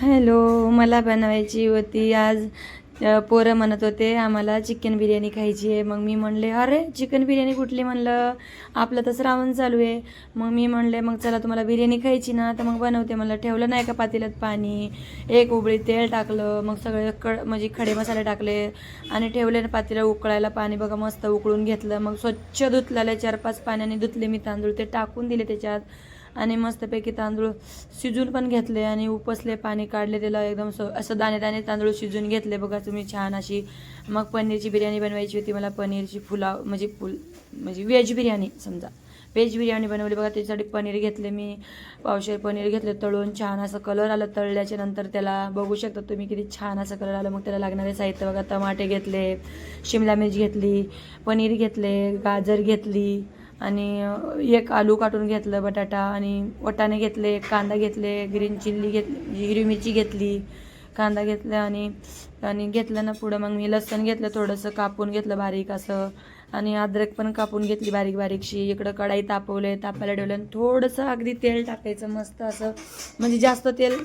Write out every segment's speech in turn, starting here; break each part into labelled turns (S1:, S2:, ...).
S1: Hello मला बनवायची होती. आज पोरं म्हणत होते आम्हाला चिकन बिर्याणी खायची आहे. मग मी म्हणले अरे चिकन बिर्याणी कुठली? म्हणलं आपलं तर श्रावण चालू आहे. मग मी म्हणले मग चला तुम्हाला बिर्याणी खायची ना. तर मग बनवते. म्हणलं ठेवलं नाही का पातेल्यात पाणी? एक उबळी तेल टाकलं मग सगळे कड म्हणजे खडे मसाले टाकले आणि ठेवले पातेल्या उकळायला पाणी बघा मस्त उकळून घेतलं. मग स्वच्छ धुतलेलं चार पाच पाण्याने धुतले मी तांदूळ. ते टाकून दिले त्याच्यात. आणि मस्तपैकी तांदूळ शिजून पण घेतले आणि उपसले पाणी काढले त्याला एकदम स असं दाणे दाणे तांदूळ शिजून घेतले. बघा तुम्ही छान अशी मग पनीरची बिर्याणी बनवायची होती. मला पनीरची फुलाव म्हणजे फुल म्हणजे व्हेज बिर्याणी समजा. व्हेज बिर्याणी बनवली. बघा त्याच्यासाठी पनीर घेतले मी. पावशेर पनीर घेतले तळून. छान असं कलर आलं तळल्याच्या नंतर त्याला बघू शकता तुम्ही किती छान असं कलर आलं. मग त्याला लागणारे साहित्य बघा. टमाटे घेतले शिमला मिरच घेतली पनीर घेतले गाजर घेतली. आणि एक आलू काटून घेतलं बटाटा आणि वटाणे घेतले कांदा घेतले ग्रीन चिल्ली घेतली हिरवी मिरची घेतली कांदा घेतला आणि आणि घेतलं ना पुढं मग मी लसण घेतलं थोडंसं कापून घेतलं बारीक असं. आणि अद्रक पण कापून घेतली बारीक बारीकशी. इकडं कढाई तापवले तापायला ठेवलं आणि थोडंसं अगदी तेल टाकायचं मस्त असं. म्हणजे जास्त तेल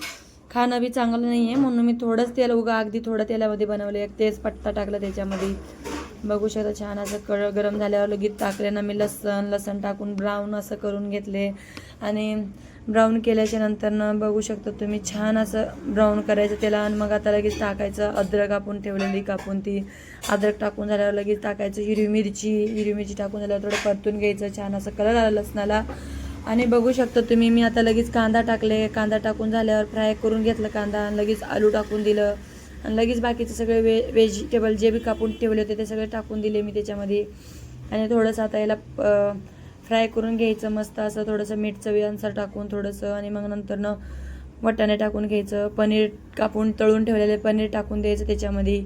S1: खाणं बी चांगलं नाही आहे म्हणून मी थोडंच तेल उगा अगदी थोडं तेलामध्ये बनवलं एक तेच पट्टा टाकला त्याच्यामध्ये. बघू शकता छान असं कळ गरम झाल्यावर लगेच टाकल्यानं मी लसण लसण टाकून ब्राऊन असं करून घेतले. आणि ब्राऊन केल्याच्या नंतरनं बघू शकता तुम्ही छान असं ब्राऊन करायचं त्याला आणि मग आता लगेच टाकायचं अद्रक कापून ठेवलेली कापून ती. अद्रक टाकून झाल्यावर लगेच टाकायचं हिरवी मिरची हिरवी मिरची टाकून झाल्यावर थोडं परतून घ्यायचं छान असं कलर आला लसणाला. आणि बघू शकता तुम्ही मी आता लगेच कांदा टाकले. कांदा टाकून झाल्यावर फ्राय करून घेतलं कांदा आणि लगेच आलू टाकून दिलं. आणि लगेच बाकीचे सगळे वे व्हेजिटेबल जे बी कापून ठेवले होते ते सगळे टाकून दिले मी त्याच्यामध्ये. आणि थोडंसं आता याला फ्राय करून घ्यायचं मस्त असं थोडंसं मीठ चवीनुसार टाकून थोडंसं आणि मग नंतरनं वटाणे टाकून घ्यायचं पनीर कापून तळून ठेवलेले पनीर टाकून द्यायचं त्याच्यामध्ये.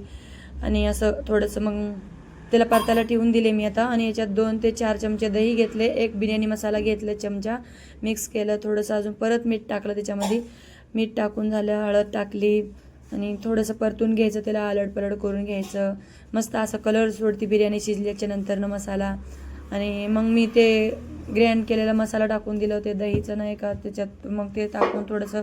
S1: आणि असं थोडंसं मग त्याला परतायला ठेवून दिले मी आता. आणि याच्यात दोन ते चार चमचे दही घेतले एक बिर्याणी मसाला घेतले चमचा. मिक्स केलं थोडंसं अजून परत मीठ टाकलं त्याच्यामध्ये. मीठ टाकून झालं हळद टाकली आणि थोडंसं परतून घ्यायचं त्याला अलट पलट करून घ्यायचं. मस्त असं कलर सोडती बिर्याणी शिजल्याच्या नंतरनं मसाला. आणि मग मी ते ग्रँड केलेला मसाला टाकून दिलं ते दहीचं नाही का त्याच्यात मग ते टाकून थोडंसं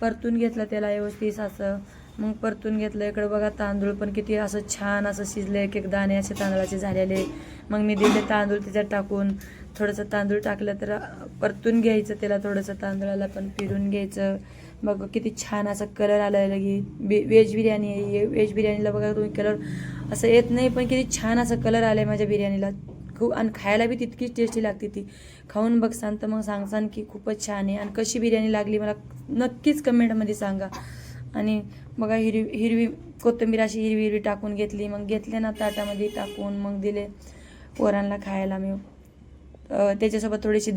S1: परतून घेतलं त्याला व्यवस्थित असं. मग परतून घेतलं. इकडं बघा तांदूळ पण किती असं छान असं शिजलं. एक एक दाणे असे तांदळाचे झालेले. मग मी दिले तांदूळ त्याच्यात टाकून. थोडंसं तांदूळ टाकलं तर परतून घ्यायचं त्याला थोडंसं. तांदळाला पण पिरून घ्यायचं. बघ किती छान असा कलर आला लगी. बे व्हेज बिर्याणी आहे. व्हेज बिर्याणीला बघा तुम्ही कलर असं येत नाही पण किती छान असा कलर आला आहे माझ्या बिर्याणीला. खूप आणि खायला बी तितकीच टेस्टी लागते ती. खाऊन बघसान तर मग सांगसान की खूपच छान आहे. आणि कशी बिर्याणी लागली मला नक्कीच कमेंटमध्ये सांगा. आणि बघा हिरवी हिरवी कोथिंबीर अशी हिरवी हिरवी टाकून घेतली. मग घेतले ना ताटामध्ये टाकून मग दिले पोरांना खायला. मी त्याच्यासोबत थोडीशी